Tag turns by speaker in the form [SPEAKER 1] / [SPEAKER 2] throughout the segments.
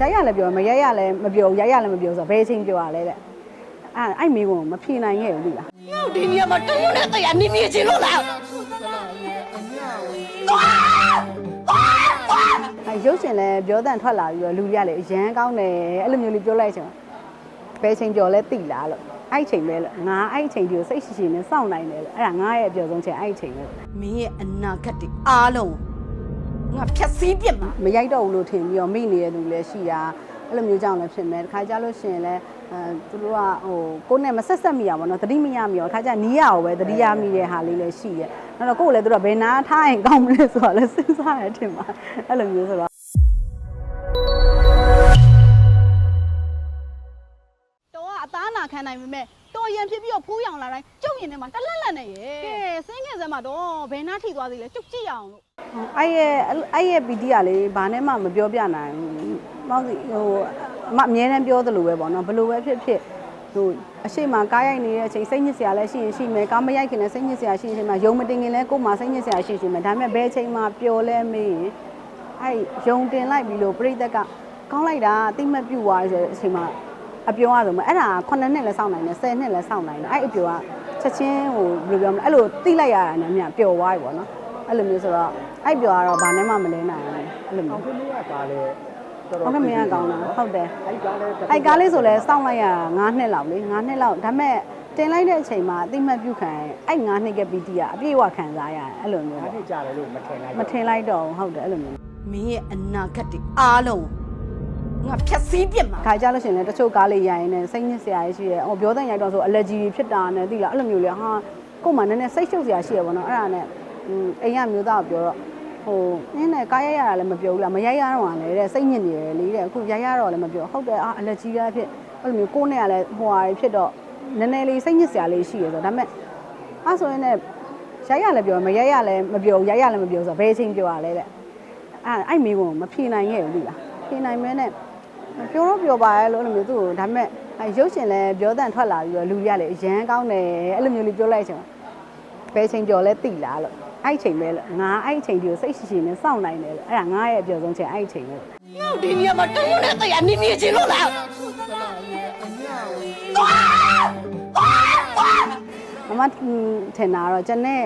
[SPEAKER 1] ရိုက်ရလည်းပြောမရိုက်ရလည်းမပြောရိုက်ရလည်းမပြောဆိုတော့ဘယ်အချိန်ပြောရလဲတဲ့အဲ့အဲ့မိကုန်မဖြေနိုင်ခဲ့ဘူးသိလား
[SPEAKER 2] ငါဒီနေရာမှာတလုံးနဲ့တရားနေမြင်ချင်လို့လား
[SPEAKER 1] အဲရုပ်ရှင်လည်းပြောတန်ထွက်လာပြီးတော့လူတွေကလည်းအရန်ကောင်းတယ်အဲ့လိုမျိုးလေးပြောလိုက်ချင်ဘယ်ချိန်ပြောလဲသိလားလို့အဲ့ချိန်ပဲလို့ငါအဲ့ချိန်ဒီကိုစိတ်ရှိရှိနဲ့စောင့်နိုင်တယ်လို့အဲ့ဒါငါရဲ့အပြောဆုံးချိန်အဲ့ချိန်ပဲ
[SPEAKER 2] မင်းရဲ့အနာဂတ်တွေအားလုံး ငါဖြတ်စည်းပြစ်မှာ
[SPEAKER 1] မရိုက်တော့ဘူးလို့ထင်ပြီးတော့မိနေတဲ့သူလည်းရှိတာအဲ့လိုမျိုးကြောင့်လည်းဖြစ်မယ်တခါကြလို့ရှိရင်လည်းအဲသူတို့ကဟိုကိုယ်နဲ့မဆက်ဆက်မိရပါတော့တတိမရမိရောတခါကြနီးရအောင်ပဲတတိယမိတဲ့ဟာလေးလည်းရှိရဲ့အဲ့တော့ကိုယ်လည်းသူတို့ကဘယ်နာထားရင်ကောင်းမလဲဆိုတော့လည်းစဉ်းစားရထင်ပါအဲ့လိုမျိုးဆိုတော့
[SPEAKER 3] တော် ခံနိုင်ပေမဲ့တော်ရင်ဖြစ်ပြီးတော့ဖိုးရောင်လာတိုင်းကျုပ်ရင်ထဲမှာတလက်လက်နဲ့ရေကဲစင်းငယ်စမ်းမှာတော့ဘယ်နာထိသွားသေးလဲကျုပ်ကြည့်ရအောင်လို့
[SPEAKER 1] အဲ့ရဲ့အဲ့ရဲ့ PD ကလေဘာနဲ့မှမပြောပြနိုင်ဘူး။မောင်စီဟိုအမအမြဲတမ်းပြောသလိုပဲပေါ့နော်ဘလို့ပဲဖြစ်ဖြစ်ဟိုအရှိမကားရိုက်နေတဲ့အချိန်စိတ်ညစ်စရာလည်းရှိရင်ရှိမယ်ကားမရိုက်ခင်လည်းစိတ်ညစ်စရာရှိရင်ရှိမယ်ယုံမတင်ခင်လည်းကိုယ်မှစိတ်ညစ်စရာရှိရှိမယ်ဒါပေမဲ့ဘယ်အချိန်မှပျော်လဲမေးရင်အဲ့ယုံတင်လိုက်ပြီလို့ပြိသက်ကကောင်းလိုက်တာအတိမတ်ပြူသွားဆိုတဲ့အချိန်မှာ အပြောရဆိုမှအဲ့ဒါ9နှစ်လည်းစောင့်နိုင်တယ်10နှစ်လည်းစောင့်နိုင်တယ်အဲ့အပြောကချက်ချင်းဟိုဘယ်လိုပြောမလဲအဲ့လိုတိလိုက်ရတာနဲ့အမြပျော်သွားပြီပေါ့နော်အဲ့လိုမျိုးဆိုတော့အဲ့ပြောရတော့ဘာနဲ့မှမလဲနိုင်ဘူးအဲ့လိုမျိုး
[SPEAKER 4] အောင်ခင်မရကားလဲတော်
[SPEAKER 1] ဟုတ်ကဲ့မင်းကကောင်းတာဟုတ်တယ်
[SPEAKER 4] အဲ့ကားလဲ
[SPEAKER 1] အဲ့ကားလေးဆိုလဲစောင့်လိုက်ရတာ9နှစ်လောက်လေ9နှစ်လောက်ဒါပေမဲ့တင်လိုက်တဲ့အချိန်မှာအတိမတ်ပြုခံရင်အဲ့9နှစ်ကပီတီကအပြည့်အဝခံစားရတယ်အဲ့လိုမျိုး
[SPEAKER 4] အဲ့
[SPEAKER 1] ပေါ့
[SPEAKER 4] ဒီကြားတယ်လို့မထင်လိုက်
[SPEAKER 1] မထင်လိုက်တော့ဘူးဟုတ်တယ်အဲ့လိုမျိုး
[SPEAKER 2] မင်းရဲ့အနာဂတ်တွေအားလုံး ငါဖြတ်စည်းပြစ်မှာ
[SPEAKER 1] ခါကြလို့ရှိရင်လည်းတချို့ကားလေးရိုင်နေစိတ်ညစ်စရာရှိရဲဟိုပြောတဲ့ရိုက်တော့ဆို allergy ဖြစ်တာနဲ့သိလားအဲ့လိုမျိုးလေဟာကို့မှာနည်းနည်းစိတ်ရှုပ်စရာရှိရပါတော့အဲ့ဒါနဲ့အိမ်ကမျိုးသားကပြောတော့ဟိုနင်းနဲ့ကားရိုက်ရတာလည်းမပြောဘူးလားမရိုက်ရတော့လည်းတဲ့စိတ်ညစ်နေတယ်လေတဲ့အခုရိုက်ရတော့လည်းမပြောဟုတ်တယ်အာ allergy ကဖြစ်အဲ့လိုမျိုးကိုယ်နဲ့ကလည်းဟိုဟာဖြစ်တော့နည်းနည်းလေးစိတ်ညစ်စရာလေးရှိရဆိုဒါပေမဲ့အဲ့ဆိုရင်လည်းရိုက်ရလည်းပြောမရိုက်ရလည်းမပြောရိုက်ရလည်းမပြောဆိုတော့ဘယ်အချိန်ပြောရလဲတဲ့အဲ့အဲ့မိကုန်မဖြေနိုင်ခဲ့ဘူးသိလား ဖြေနိုင်မဲနဲ့ပြောတော့ပြောပါရဲ့လို့အဲ့လိုမျိုးသူ့ကိုဒါပေမဲ့အဲရုပ်ရှင်လည်းပြောတန်ထွက်လာပြီးတော့လူတွေကလည်းအရန်ကောင်းတယ်အဲ့လိုမျိုးလေးပြောလိုက်ချင်ဘယ်ချိန်ပြောလဲသိလားလို့အဲ့ချိန်ပဲလို့ငါအဲ့ချိန်ဒီကိုစိတ်ရှိရှိနဲ့စောင့်နိုင်တယ်လို့အဲ့ဒါငါရဲ့အပြောဆုံးချိန်အဲ့ချိန်ပဲလို့
[SPEAKER 2] ငါဒီနေရာမှာတလုံးနဲ့တရားနေမြင်ချင်လို့လား
[SPEAKER 1] မမထင်တာကတော့ကျွန်တဲ့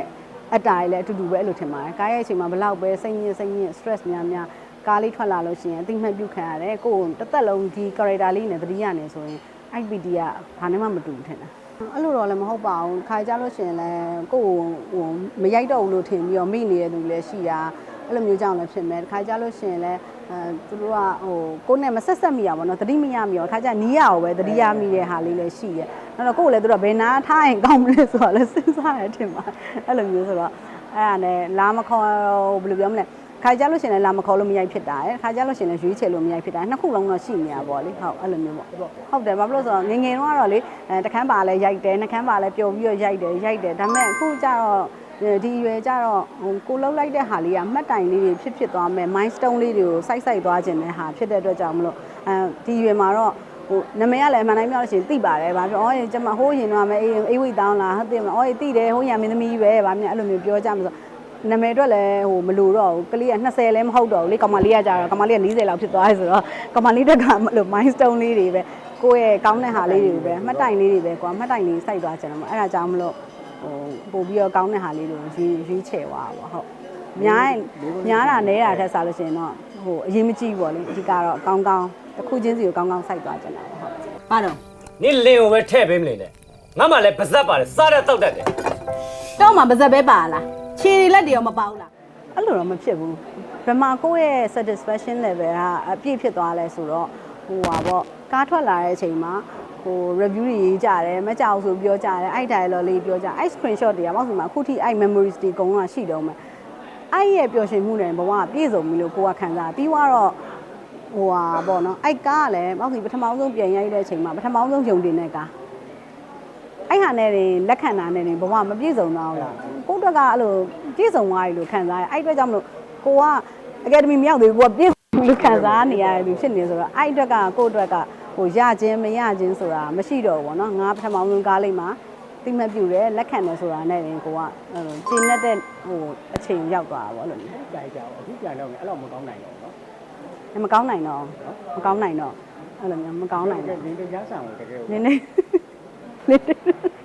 [SPEAKER 1] အတားလည်းအတူတူပဲအဲ့လိုထင်ပါတယ်ကားရဲ့အချိန်မှာဘလောက်ပဲစိတ်ညစ်စိတ်ညစ် stress များများ ကားလေးထွက်လာလို့ရှိရင်အသိမှတ်ပြုခံရတယ်ကိုယ်တစ်သက်လုံးဒီ character လေးနဲ့သတိရနေဆိုရင် IPD ကဘာနဲ့မှမတူဘူးထင်တာအဲ့လိုတော့လည်းမဟုတ်ပါဘူးခါကြလို့ရှိရင်လည်းကိုယ်ဟိုမရိုက်တော့ဘူးလို့ထင်ပြီးတော့မိနေတဲ့သူလည်းရှိတာအဲ့လိုမျိုးကြောင့်လည်းဖြစ်မယ်ခါကြလို့ရှိရင်လည်းအဲသူတို့ကဟိုကိုယ်နဲ့မဆက်ဆက်မိရပါတော့သတိမရမိရောခါကြနီးရအောင်ပဲသတိရမိတဲ့ဟာလေးလည်းရှိရဲ့အဲ့တော့ကိုယ်လည်းသူတို့ကဘယ်နာထားရင်ကောင်းမလဲဆိုတော့လည်းစဉ်းစားရထင်ပါအဲ့လိုမျိုးဆိုတော့အဲ့ဒါနဲ့လာမခေါ်ဘယ်လိုပြောမလဲ ခါကြလို့ရှိရင်လည်းလာမခေါ်လို့မရိုက်ဖြစ်တာရယ်ခါကြလို့ရှိရင်လည်းရွေးချယ်လို့မရိုက်ဖြစ်တာနှစ်ခုလုံးတော့ရှိနေတာပေါ့လေဟုတ်အဲ့လိုမျိုးပေါ့ဟုတ်တယ်ဘာဖြစ်လို့ဆိုတော့ငယ်ငယ်တုန်းကတော့လေအဲတခန်းပါလဲရိုက်တယ်နှခမ်းပါလဲပျော်ပြီးတော့ရိုက်တယ်ရိုက်တယ်ဒါပေမဲ့အခုကျတော့ဒီအရွယ်ကျတော့ဟိုကိုလှုပ်လိုက်တဲ့ဟာလေးကမှတ်တိုင်လေးတွေဖြစ်ဖြစ်သွားမယ် milestone လေးတွေကိုစိုက်စိုက်သွားခြင်းတဲ့ဟာဖြစ်တဲ့အတွက်ကြောင့်မလို့အဲဒီအရွယ်မှာတော့ဟိုနမရလည်းအမှန်တိုင်းပြောလို့ရှိရင်သိပါတယ်ဗာပြောအော်ကျမဟိုးရင်တော့မယ်အေးအေးဝိတောင်းလားဟုတ်တယ်မလားအော်သိတယ်ဟိုးရမင်းသမီးပဲဗာမြအဲ့လိုမျိုးပြောကြမှာဆို နာမည်အတွက်လည်းဟိုမလို့တော့ဘူးကလေးက20လည်းမဟုတ်တော့ဘူးလေကောင်မလေးကကြတော့ကောင်မလေးက40လောက်ဖြစ်သွားပြီဆိုတော့ကောင်မလေးတက်ကမလို့ milestone လေးတွေပဲကိုယ့်ရဲ့ကောင်းတဲ့ဟာလေးတွေပဲမှတ်တိုင်လေးတွေပဲကွာမှတ်တိုင်လေးစိုက်သွားကြတယ်မအဲ့ဒါကြောင့်မလို့ဟိုပို့ပြီးတော့ကောင်းတဲ့ဟာလေးတွေကိုရွေးရွေးချယ်သွားပါဟုတ်များရင်များတာနဲတာထက်စားလို့ရှိရင်တော့ဟိုအရင်မကြည့်ပေါ့လေအဓိကတော့ကောင်းကောင်းတစ်ခုချင်းစီကိုကောင်းကောင်းစိုက်သွားကြတယ်ဟုတ်ပါတော့
[SPEAKER 5] နင်လင်ကိုပဲထည့်ပေးမနေနဲ့ငါမှလည်းပါဇက်ပါတယ်စားတဲ့တောက်တတ်တယ်
[SPEAKER 3] တော့မှပါဇက်ပဲပါလား ခြေတွေလက်တွေရောမပေါဘူးလား
[SPEAKER 1] အဲ့လိုတော့မဖြစ်ဘူးဘယ်မှာကိုယ့်ရဲ့ satisfaction level ကအပြည့်ဖြစ်သွားလဲဆိုတော့ဟိုပါပေါ့ကားထွက်လာတဲ့အချိန်မှာဟို review တွေရေးကြတယ်မကြောက်ဆိုပြောကြတယ်အဲ့ dialogue လေးပြောကြအဲ့ screenshot တွေကပေါ့ဆိုမှအခုထိအဲ့ memories တွေအကုန်လုံးကရှိတော့မယ်အဲ့ရဲ့ပျော်ရွှင်မှုတွေဘဝကပြည့်စုံပြီလို့ကိုကခံစားပြီးတော့ဟိုဟာပေါ့နော်အဲ့ကားကလည်းပေါ့စီပထမဆုံးပြန်ရိုက်တဲ့အချိန်မှာပထမဆုံးယုံတင်တဲ့ကား အဲ့ဟာနဲ့တွေလက်ခံတာနဲ့တွေဘဝမပြည့်စုံတော့ဘူးလားကိုယ့်အတွက်ကအဲ့လိုပြည့်စုံသွားပြီလို့ခံစားရအဲ့အတွက်ကြောင့်မလို့ကိုကအကယ်ဒမီမရောက်သေးဘူးကိုကပြည့်စုံပြီလို့ခံစားနေရတယ်လို့ဖြစ်နေဆိုတော့အဲ့အတွက်ကကိုယ့်အတွက်ကဟိုရခြင်းမရခြင်းဆိုတာမရှိတော့ဘူးပေါ့နော်ငါပထမဆုံးကားလေးမှာတိမတ်ပြူတယ်လက်ခံတယ်ဆိုတာနဲ့တင်ကိုကအဲ့လိုကျင်းတဲ့ဟိုအချိန်ရောက်သွားတာပေါ့လို့
[SPEAKER 4] ကြိုက်ကြအောင်အခုပြန်တော့လည်းအဲ့လိုမကောင်းနိုင်တော့နော်
[SPEAKER 1] မကောင်းနိုင်တော့မကောင်းနိုင်တော့အဲ့လိုမျိုးမကောင်းနိုင်
[SPEAKER 4] ကဲ
[SPEAKER 1] တော့
[SPEAKER 4] ဒီတရားဆောင်ကိုတကယ်
[SPEAKER 1] နည်းန neler?